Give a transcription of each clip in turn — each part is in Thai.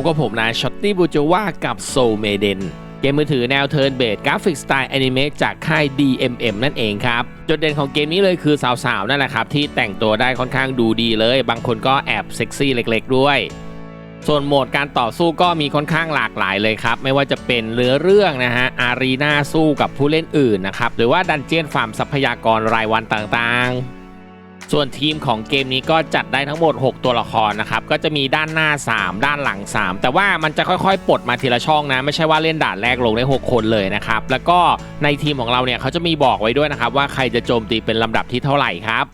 ผมก็ผมนายช็อตตี้บูจว่ากับโซเมเดนเกมมือถือแนวเทิร์นเบสกราฟิกสไตล์แอนิเมะจากค่าย DMM นั่นเองครับ จุดเด่นของเกมนี้เลยคือสาวๆ นั่นแหละครับ ที่แต่งตัวได้ค่อนข้างดูดีเลย บางคนก็แอบเซ็กซี่เล็กๆ ด้วย ส่วนโหมดการต่อสู้ก็มีค่อนข้างหลากหลายเลยครับ ไม่ว่าจะเป็นเรือเรื่องนะฮะ อารีนาสู้กับผู้เล่นอื่นนะครับ หรือว่าดันเจียนฟาร์มทรัพยากรรายวันต่างๆ ส่วนทีมของเกมนี้ก็จัดได้ทั้งหมด 6 ตัวละครนะครับ ก็จะมีด้านหน้า 3 ด้านหลัง 3 แต่ว่ามันจะค่อยๆ ปลดมาทีละช่องนะ ไม่ใช่ว่าเล่นด่านแรกลงได้ 6 คนเลยนะครับ แล้วก็ในทีมของเราเนี่ยเขาจะมีบอกไว้ด้วยนะครับว่าใครจะโจมตีเป็นลำดับที่เท่าไหร่ครับ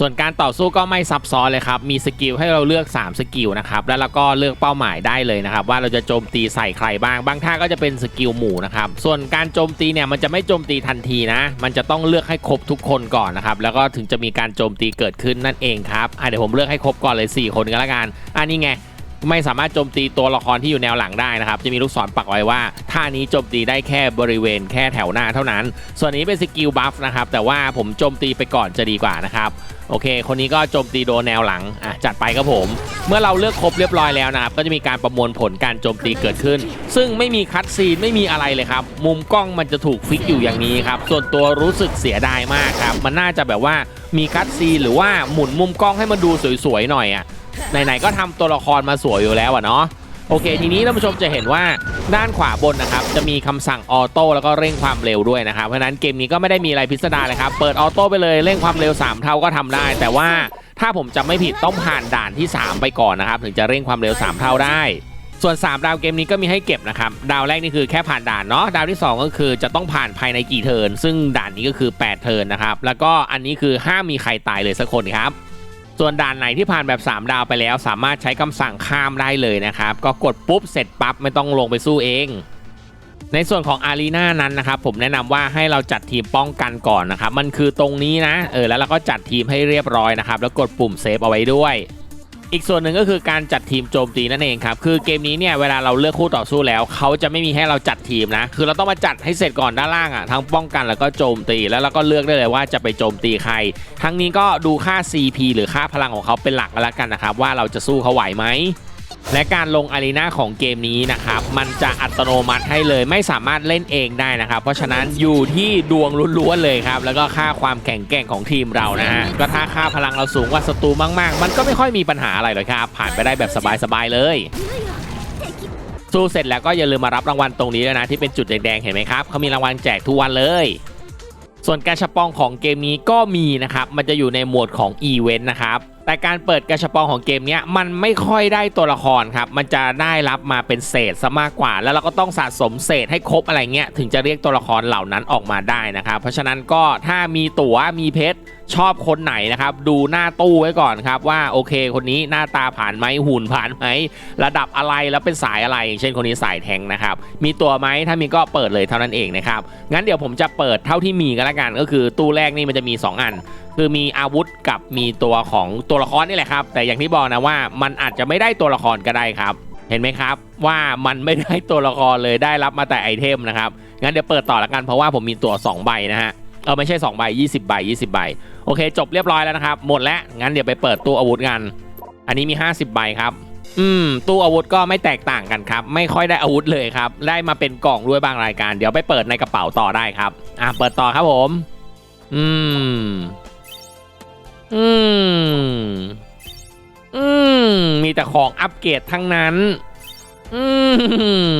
ส่วนการต่อสู้ก็ไม่ซับซ้อนเลยครับ มีสกิลให้เราเลือก 3 สกิลนะครับ แล้วเราก็เลือกเป้าหมายได้เลยนะครับ ว่าเราจะโจมตีใส่ใครบ้าง บางท่าก็จะเป็นสกิลหมู่นะครับ ส่วนการโจมตีเนี่ยมันจะไม่โจมตีทันทีนะ มันจะต้องเลือกให้ครบทุกคนก่อนนะครับ แล้วก็ถึงจะมีการโจมตีเกิดขึ้นนั่นเองครับเดี๋ยวผมเลือกให้ครบก่อนเลย 4 คนก็นละกัน อันนี้ไง ไม่สามารถโจมตีตัวละครที่อยู่แนวหลังได้นะครับ จะมีลูกศรปักไว้ว่าท่านี้โจมตีได้แค่บริเวณแค่แถวหน้าเท่านั้น ส่วนนี้เป็นสกิลบัฟนะครับ แต่ว่าผมโจมตีไปก่อนจะดีกว่านะครับโอเค คนนี้ก็โจมตีโดนแนวหลัง อะ จัดไปครับผม เมื่อเราเลือกครบเรียบร้อยแล้วนะครับ ก็จะมีการประมวลผลการโจมตีเกิดขึ้น ซึ่งไม่มีคัดซีน ไม่มีอะไรเลยครับ มุมกล้องมันจะถูกฟิกอยู่อย่างนี้ครับ ส่วนตัวรู้สึกเสียดายมากครับ มันน่าจะแบบว่ามีคัดซีนหรือว่าหมุนมุมกล้องให้มันดูสวยๆหน่อยอะ ไหนๆก็ทำตัวละครมาสวยอยู่แล้วอะเนาะโอเค ทีนี้ท่านผู้ชมจะเห็นว่าด้านขวาบนนะครับจะมีคำสั่งออโต้แล้วก็เร่งความเร็วด้วยนะครับเพราะฉะนั้นเกมนี้ก็ไม่ได้มีอะไรพิสดารเลยครับเปิดออโต้ไปเลยเร่งความเร็ว 3 เท่าก็ทำได้ แต่ว่าถ้าผมจำไม่ผิดต้องผ่านด่านที่ 3 ไปก่อนนะครับถึงจะเร่งความเร็ว 3 เท่าได้ ส่วน 3 ดาวเกมนี้ก็มีให้เก็บนะครับดาวแรกนี่คือแค่ผ่านด่านเนาะดาวที่ 2 ก็คือจะต้องผ่านภายในกี่เทิร์นซึ่งด่านนี้ก็คือ 8 เทิร์นนะครับแล้วก็อันนี้คือห้ามมีใครตายเลยสักคนครับ ส่วนด่านไหนที่ผ่านแบบ 3 ดาวไปแล้ว สามารถใช้คำสั่งข้ามได้เลยนะครับ ก็กดปุ๊บเสร็จปั๊บไม่ต้องลงไปสู้เองในส่วนของอารีนานั้นนะครับผมแนะนำว่าให้เราจัดทีมป้องกันก่อนนะครับ มันคือตรงนี้นะ เออแล้วเราก็จัดทีมให้เรียบร้อยนะครับ แล้วกดปุ่มเซฟเอาไว้ด้วย อีกส่วนหนึ่งก็คือการจัดทีมโจมตีนั่นเองครับ คือเกมนี้เนี่ยเวลาเราเลือกคู่ต่อสู้แล้ว เขาจะไม่มีให้เราจัดทีมนะ คือเราต้องมาจัดให้เสร็จก่อนด้านล่างอะทั้งป้องกันแล้วก็โจมตีแล้วเราก็เลือกได้เลยว่าจะไปโจมตีใคร ทั้งนี้ก็ดูค่า CP หรือค่าพลังของเขาเป็นหลักกันแล้วกันนะครับว่าเราจะสู้เขาไหวไหม และการลงอารีนาของเกมนี้นะครับ มันจะอัตโนมัติให้เลยไม่สามารถเล่นเองได้นะครับ เพราะฉะนั้นอยู่ที่ดวงล้วนๆเลยครับ แล้วก็ค่าความแข็งแกร่งของทีมเรานะฮะก็ถ้าค่าพลังเราสูงกว่าศัตรูมากๆ มันก็ไม่ค่อยมีปัญหาอะไรหรอกครับ ผ่านไปได้แบบสบายๆเลยสู้เสร็จแล้วก็อย่าลืมมารับรางวัลตรงนี้ด้วยนะที่เป็นจุดแดงๆเห็นไหมครับเขามีรางวัลแจกทุกวันเลย ส่วนการชปองของเกมนี้ก็มีนะครับ มันจะอยู่ในหมวดของอีเวนต์นะครับ แต่การเปิดกระชับปองของเกมนี้มันไม่ค่อยได้ตัวละครครับ มันจะได้รับมาเป็นเศษซะมากกว่า แล้วเราก็ต้องสะสมเศษให้ครบอะไรเงี้ยถึงจะเรียกตัวละครเหล่านั้นออกมาได้นะครับ เพราะฉะนั้นก็ถ้ามีตั๋วมีเพชรชอบคนไหนนะครับ ดูหน้าตู้ไว้ก่อนครับว่าโอเค คนนี้หน้าตาผ่านไหมหุ่นผ่านไหมระดับอะไรแล้วเป็นสายอะไร เช่นคนนี้สายแทงนะครับ มีตัวไหมถ้ามีก็เปิดเลยเท่านั้นเองนะครับงั้นเดี๋ยวผมจะเปิดเท่าที่มีกันละกัน ก็คือตู้แรกนี่มันจะมี 2 อันคือมีอาวุธกับมีตัวของตัวละครนี่แหละครับ แต่อย่างที่บอกนะว่ามันอาจจะไม่ได้ตัวละครก็ได้ครับ เห็นไหมครับ ว่ามันไม่ได้ตัวละครเลยได้รับมาแต่ไอเทมนะครับงั้นเดี๋ยวเปิดต่อละกันเพราะว่าผมมีตัว 2 ใบนะฮะเออไม่ใช่2ใบ20ใบ20ใบโอเค จบเรียบร้อยแล้วนะครับ หมดแล้วงั้นเดี๋ยวไปเปิดตู้อาวุธกัน อันนี้มี 50 ใบครับอืมตู้อาวุธก็ไม่แตกต่างกันครับ ไม่ค่อยได้อาวุธเลยครับ ได้มาเป็นกล่องด้วยบางรายการ เดี๋ยวไปเปิดในกระเป๋าต่อได้ครับ อะเปิดต่อครับผม อืม อืม อืม มีแต่ของอัปเกรดทั้งนั้น อื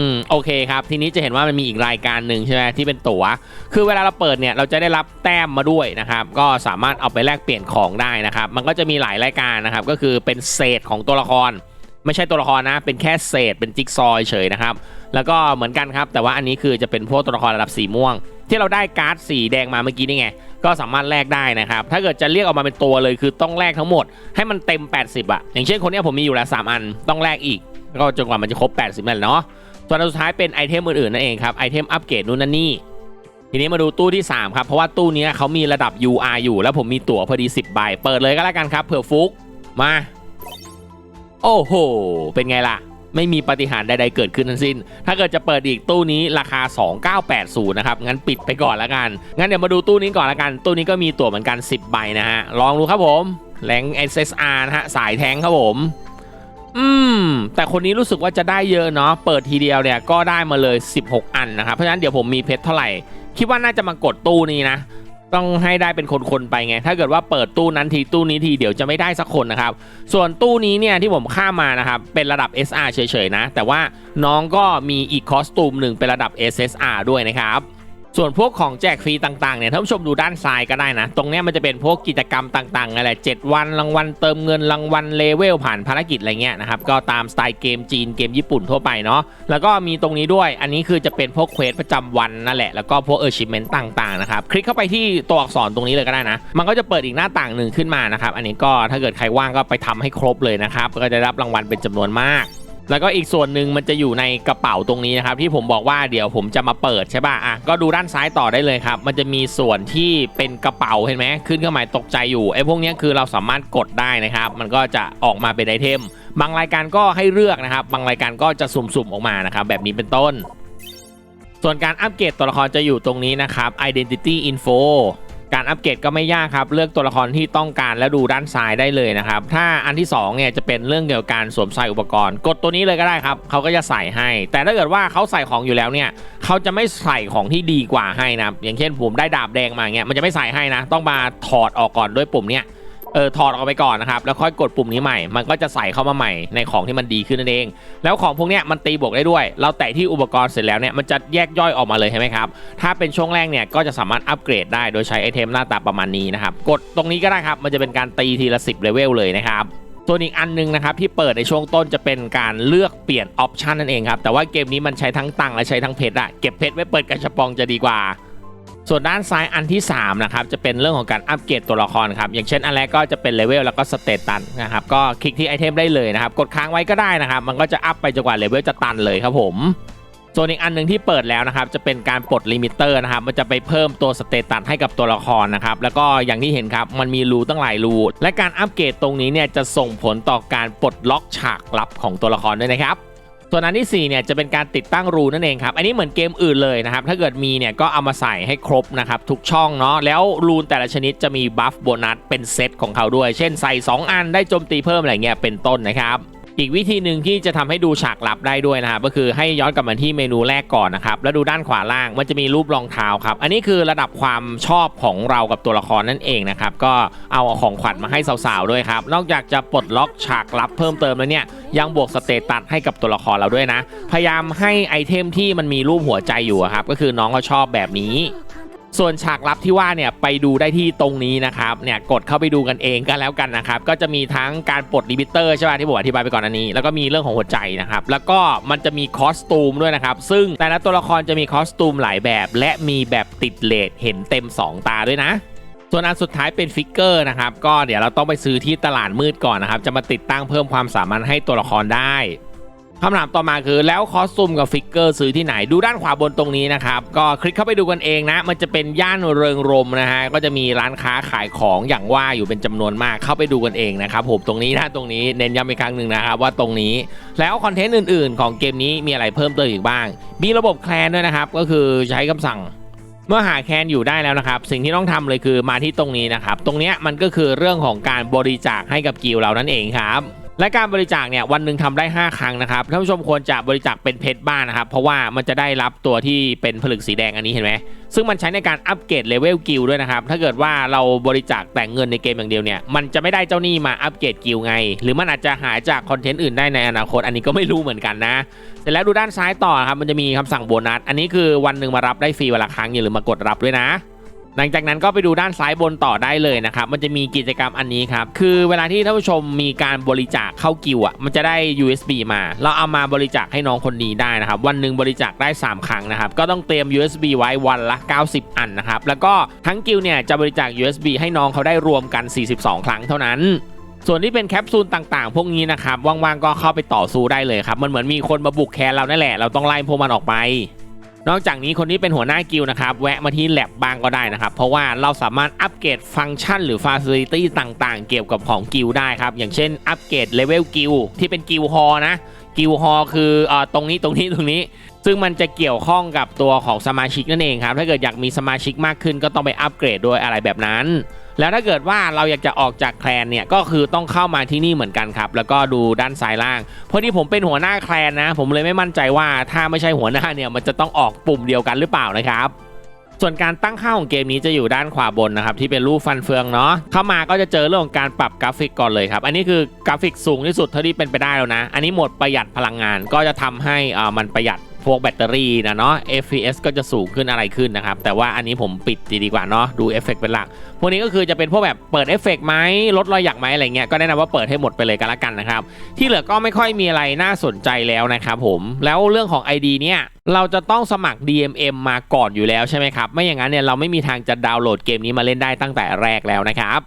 ม โอเคครับ ทีนี้จะเห็นว่ามันมีอีกรายการหนึ่งใช่ไหมที่เป็นตั๋ว คือเวลาเราเปิดเนี่ยเราจะได้รับแต้มมาด้วยนะครับ ก็สามารถเอาไปแลกเปลี่ยนของได้นะครับ มันก็จะมีหลายรายการนะครับ ก็คือเป็นเศษของตัวละคร ไม่ใช่ตัวละครนะ เป็นแค่เศษเป็นจิ๊กซอว์เฉยนะครับ แล้วก็เหมือนกันครับ แต่ว่าอันนี้คือจะเป็นพวกตัวละครระดับสีม่วง ที่เราได้การ์ดสีแดงมาเมื่อกี้นี่ไง ก็สามารถแลกได้นะครับ ถ้าเกิดจะเรียกออกมาเป็นตัวเลยคือต้องแลกทั้งหมด ให้มันเต็ม 80อะอย่างเช่นคนนี้ผมมีอยู่แล้ว3อันต้องแลกอีก ก็จนกว่ามันจะครบ 80นั่นแหละเนาะส่วนสุดท้ายเป็นไอเทมอื่นๆนั่นเองครับไอเทมอัปเกรดนู่นนั่นนี่ทีนี้มาดูตู้ที่ 3 ครับ เพราะว่าตู้นี้เขามีระดับ UR อยู่ แล้วผมมีตั๋วพอดี 10 ใบ เปิดเลยก็แล้วกันครับเผื่อฟุกมา โอ้โห เป็นไงล่ะ ไม่มีปฏิหารใดๆเกิดขึ้นทั้งสิ้น ถ้าเกิดจะเปิดอีกตู้นี้ราคา 2980 นะครับ งั้นปิดไปก่อนล้วกัน งั้นเดี๋ยวมาดูตู้นี้ก่อนล้วกัน ตู้นี้ก็มีตั๋วเหมือนกัน 10 ใบนะฮะ ลองดูครับผมแรง SSR นะฮะ สายแทงครับผม อืม แต่คนนี้รู้สึกว่าจะได้เยอะเนาะ เปิดทีเดียวเนี่ยก็ได้มาเลย 16 อันนะครับ เพราะฉะนั้นเดี๋ยวผมมีเพชรเท่าไหร่ คิดว่าน่าจะมากดตู้นี้นะ ต้องให้ได้เป็นคนๆไปไง ถ้าเกิดว่าเปิดตู้นั้นทีตู้นี้ทีเดี๋ยวจะไม่ได้สักคนนะครับ ส่วนตู้นี้เนี่ยที่ผมข้ามานะครับ เป็นระดับ SR เฉยๆนะ แต่ว่าน้องก็มีอีกคอสตูมหนึ่งเป็นระดับ SSR ด้วยนะครับ ส่วนพวกของแจกฟรีต่างๆเนี่ยท่านผู้ชมดูด้านซ้ายก็ได้นะ ตรงเนี้ยมันจะเป็นพวกกิจกรรมต่างๆอะไรเจ็ดวันรางวัลเติมเงินรางวัลเลเวลผ่านภารกิจอะไรเงี้ยนะครับก็ตามสไตล์เกมจีนเกมญี่ปุ่นทั่วไปเนาะแล้วก็มีตรงนี้ด้วยอันนี้คือจะเป็นพวกเควสประจำวันนั่นแหละแล้วก็พวกเออร์ชิเมนต์ต่างๆนะครับคลิกเข้าไปที่ตัวอักษรตรงนี้เลยก็ได้นะ มันก็จะเปิดอีกหน้าต่างหนึ่งขึ้นมานะครับอันนี้ก็ถ้าเกิดใครว่างก็ไปทำให้ครบเลยนะครับก็จะรับรางวัลเป็นจำนวนมาก แล้วก็อีกส่วนหนึ่งมันจะอยู่ในกระเป๋าตรงนี้นะครับ ที่ผมบอกว่าเดี๋ยวผมจะมาเปิดใช่ป่ะอะก็ดูด้านซ้ายต่อได้เลยครับ มันจะมีส่วนที่เป็นกระเป๋าเห็นไหมขึ้นเครื่องหมายตกใจอยู่ไอ้พวกนี้คือเราสามารถกดได้นะครับ มันก็จะออกมาเป็นไอเทม บางรายการก็ให้เลือกนะครับ บางรายการก็จะสุ่มๆออกมานะครับ แบบนี้เป็นต้น ส่วนการอัปเกรดตัวละครจะอยู่ตรงนี้นะครับ Identity Info การอัปเกรดก็ไม่ยากครับ เลือกตัวละครที่ต้องการแล้วดูด้านซ้ายได้เลยนะครับ ถ้าอันที่2เนี่ยจะเป็นเรื่องเกี่ยวกับการสวมใส่อุปกรณ์ กดตัวนี้เลยก็ได้ครับเขาก็จะใส่ให้ แต่ถ้าเกิดว่าเขาใส่ของอยู่แล้วเนี่ยเขาจะไม่ใส่ของที่ดีกว่าให้นะอย่างเช่นผมได้ดาบแดงมาเงี้ยมันจะไม่ใส่ให้นะ ต้องมาถอดออกก่อนด้วยปุ่มเนี้ย เออถอดออกไปก่อนนะครับ แล้วค่อยกดปุ่มนี้ใหม่ มันก็จะใส่เข้ามาใหม่ในของที่มันดีขึ้นนั่นเอง แล้วของพวกเนี้ยมันตีบวกได้ด้วย เราแตะที่อุปกรณ์เสร็จแล้วเนี่ยมันจะแยกย่อยออกมาเลยใช่ไหมครับ ถ้าเป็นช่วงแรกเนี่ยก็จะสามารถอัปเกรดได้โดยใช้ไอเทมหน้าตาประมาณนี้นะครับ กดตรงนี้ก็ได้ครับ มันจะเป็นการตีทีละ 10เลเวลเลยนะครับส่วนอีกอันหนึงนะครับที่เปิดในช่วงต้นจะเป็นการเลือกเปลี่ยนออปชันนั่นเองครับแต่ว่าเกมนี้มันใช้ทั้งตังและใช้ทั้งเพชรอะเก็บเพชรไว้เปิดกระชับปองจะดีกว่า ส่วนด้านซ้ายอันที่3นะครับจะเป็นเรื่องของการอัปเกรดตัวละครครับอย่างเช่นอันแรกก็จะเป็นเลเวลแล้วก็สเตตัสนะครับก็คลิกที่ไอเทมได้เลยนะครับกดค้างไว้ก็ได้นะครับมันก็จะอัพไปจนกว่าเลเวลจะตันเลยครับผมส่วนอีกอันหนึ่งที่เปิดแล้วนะครับจะเป็นการปลดลิมิเตอร์นะครับมันจะไปเพิ่มตัวสเตตัสให้กับตัวละครนะครับแล้วก็อย่างที่เห็นครับมันมีรูตั้งหลายรูและการอัปเกรดตรงนี้เนี่ยจะส่งผลต่อการปลดล็อกฉากลับของตัวละครด้วยนะครับ ส่วนอันที่ 4 เนี่ยจะเป็นการติดตั้งรูนั่นเองครับ อันนี้เหมือนเกมอื่นเลยนะครับ ถ้าเกิดมีเนี่ยก็เอามาใส่ให้ครบนะครับ ทุกช่องเนาะ แล้วรูนแต่ละชนิดจะมีบัฟโบนัสเป็นเซตของเขาด้วย เช่นใส่ 2 อันได้โจมตีเพิ่มอะไรเงี้ยเป็นต้นนะครับ อีกวิธีหนึ่งที่จะทำให้ดูฉากลับได้ด้วยนะครับก็คือให้ย้อนกลับมาที่เมนูแรกก่อนนะครับแล้วดูด้านขวาล่างมันจะมีรูปรองเท้าครับอันนี้คือระดับความชอบของเรากับตัวละครนั่นเองนะครับก็เอาของขวัญมาให้สาวๆด้วยครับนอกจากจะปลดล็อกฉากลับเพิ่มเติมแล้วเนี่ยยังบวกสเตตัสให้กับตัวละครเราด้วยนะ พยายามให้ไอเทมที่มันมีรูปหัวใจอยู่ครับก็คือน้องเขาชอบแบบนี้ ส่วนฉากลับที่ว่าเนี่ยไปดูได้ที่ตรงนี้นะครับเนี่ยกดเข้าไปดูกันเองก็แล้วกันนะครับก็จะมีทั้งการปลดลิมิเตอร์ใช่ป่ะที่ผมอธิบายไปก่อนอันนี้ แล้วก็มีเรื่องของหัวใจนะครับแล้วก็มันจะมีคอสตูมด้วยนะครับซึ่งแต่ละตัวละครจะมีคอสตูมหลายแบบ และมีแบบติดเลทเห็นเต็ม 2 ตาด้วยนะส่วนอันสุดท้ายเป็นฟิกเกอร์นะครับก็เดี๋ยวเราต้องไปซื้อที่ตลาดมืดก่อนนะครับจะมาติดตั้งเพิ่มความสามารถให้ตัวละครได้ คำถามต่อมาคือแล้วคอสตูมกับฟิกเกอร์ซื้อที่ไหนดูด้านขวาบนตรงนี้นะครับ ก็คลิกเข้าไปดูกันเองนะ มันจะเป็นย่านเริงรมนะฮะก็จะมีร้านค้าขายของอย่างว่าอยู่เป็นจำนวนมากเข้าไปดูกันเองนะครับผมตรงนี้นะตรงนี้เน้นย้ำอีกครั้งหนึ่งนะครับว่าตรงนี้แล้วคอนเทนต์อื่น ๆ ของเกมนี้มีอะไรเพิ่มเติมอีกบ้าง มีระบบแคลนด้วยนะครับก็คือใช้คำสั่งเมื่อหาแคนอยู่ได้แล้วนะครับ สิ่งที่ต้องทำเลยคือมาที่ตรงนี้นะครับ ตรงนี้มันก็คือเรื่องของการบริจาคให้กับกิลเรานั่นเองครับ และการบริจาคเนี่ยวันหนึ่งทำได้ 5 ครั้งนะครับท่านผู้ชมควรจะบริจาคเป็นเพชรบ้านนะครับ เพราะว่ามันจะได้รับตัวที่เป็นผลึกสีแดงอันนี้เห็นไหมซึ่งมันใช้ในการอัปเกรดเลเวลกิลด้วยนะครับ ถ้าเกิดว่าเราบริจาคแต่งเงินในเกมอย่างเดียวเนี่ย มันจะไม่ได้เจ้าหนี้มาอัปเกรดกิลไง หรือมันอาจจะหายจากคอนเทนต์อื่นได้ในอนาคต อันนี้ก็ไม่รู้เหมือนกันนะเสร็จแล้วดูด้านซ้ายต่อครับ มันจะมีคำสั่งโบนัส อันนี้คือวันหนึ่งมารับได้ฟรีวันละครั้งอย่าลืมมากดรับด้วยนะ หลังจากนั้นก็ไปดูด้านซ้ายบนต่อได้เลยนะครับ มันจะมีกิจกรรมอันนี้ครับ คือเวลาที่ท่านผู้ชมมีการบริจาคเข้ากิวอะ มันจะได้ USB มา เราเอามาบริจาคให้น้องคนนี้ได้นะครับ วันหนึ่งบริจาคได้ 3 ครั้งนะครับ ก็ต้องเตรียม USB ไว้วันละ 90 อันนะครับ แล้วก็ทั้งกิวเนี่ยจะบริจาค USB ให้น้องเขาได้รวมกัน 42 ครั้งเท่านั้นส่วนที่เป็นแคปซูลต่างๆ พวกนี้นะครับ ว่างๆ ก็เข้าไปต่อสู้ได้เลยครับ มันเหมือนมีคนมาบุกแคนเรานั่นแหละ เราต้องไล่พวกมันออกไป นอกจากนี้คนที่เป็นหัวหน้ากิลนะครับแวะมาที่แลบบ้างก็ได้นะครับ เพราะว่าเราสามารถอัปเกรดฟังก์ชันหรือฟาซิลิตี้ต่างๆ เกี่ยวกับของกิลได้ครับ อย่างเช่นอัปเกรดเลเวลกิลที่เป็นกิลฮอนะกิลฮอคือเอ่อตรงนี้ตรงนี้ตรงนี้ ซึ่งมันจะเกี่ยวข้องกับตัวของสมาชิกนั่นเองครับ ถ้าเกิดอยากมีสมาชิกมากขึ้นก็ต้องไปอัปเกรดด้วยอะไรแบบนั้น แล้วถ้าเกิดว่าเราอยากจะออกจากแคลนเนี่ยก็คือต้องเข้ามาที่นี่เหมือนกันครับ แล้วก็ดูด้านซ้ายล่างพอดีผมเป็นหัวหน้าแคลนนะ ผมเลยไม่มั่นใจว่าถ้าไม่ใช่หัวหน้าเนี่ยมันจะต้องออกปุ่มเดียวกันหรือเปล่านะครับส่วนการตั้งค่าของเกมนี้จะอยู่ด้านขวาบนนะครับที่เป็นรูปฟันเฟืองเนาะเข้ามาก็จะเจอเรื่องของการปรับกราฟิกก่อนเลยครับอันนี้คือกราฟิกสูงที่สุดเท่าที่เป็นไปได้แล้วนะ อันนี้หมดประหยัดพลังงานก็จะทำให้อ่ามันประหยัด พวกแบตเตอรี่นะเนาะ FPS ก็จะสูงขึ้นอะไรขึ้นนะครับ แต่ว่าอันนี้ผมปิดดีกว่าเนาะดูเอฟเฟกเป็นหลัก พวกนี้ก็คือจะเป็นพวกแบบเปิดเอฟเฟกต์ไหมลดรอยหยักไหมอะไรเงี้ยก็แนะนำว่าเปิดให้หมดไปเลยกันละกันนะครับ ที่เหลือก็ไม่ค่อยมีอะไรน่าสนใจแล้วนะครับผมแล้วเรื่องของ ID เนี่ยเราจะต้องสมัคร DMM มาก่อนอยู่แล้วใช่ไหมครับไม่อย่างนั้นเนี่ยเราไม่มีทางจะดาวน์โหลดเกมนี้มาเล่นได้ตั้งแต่แรกแล้วนะครับ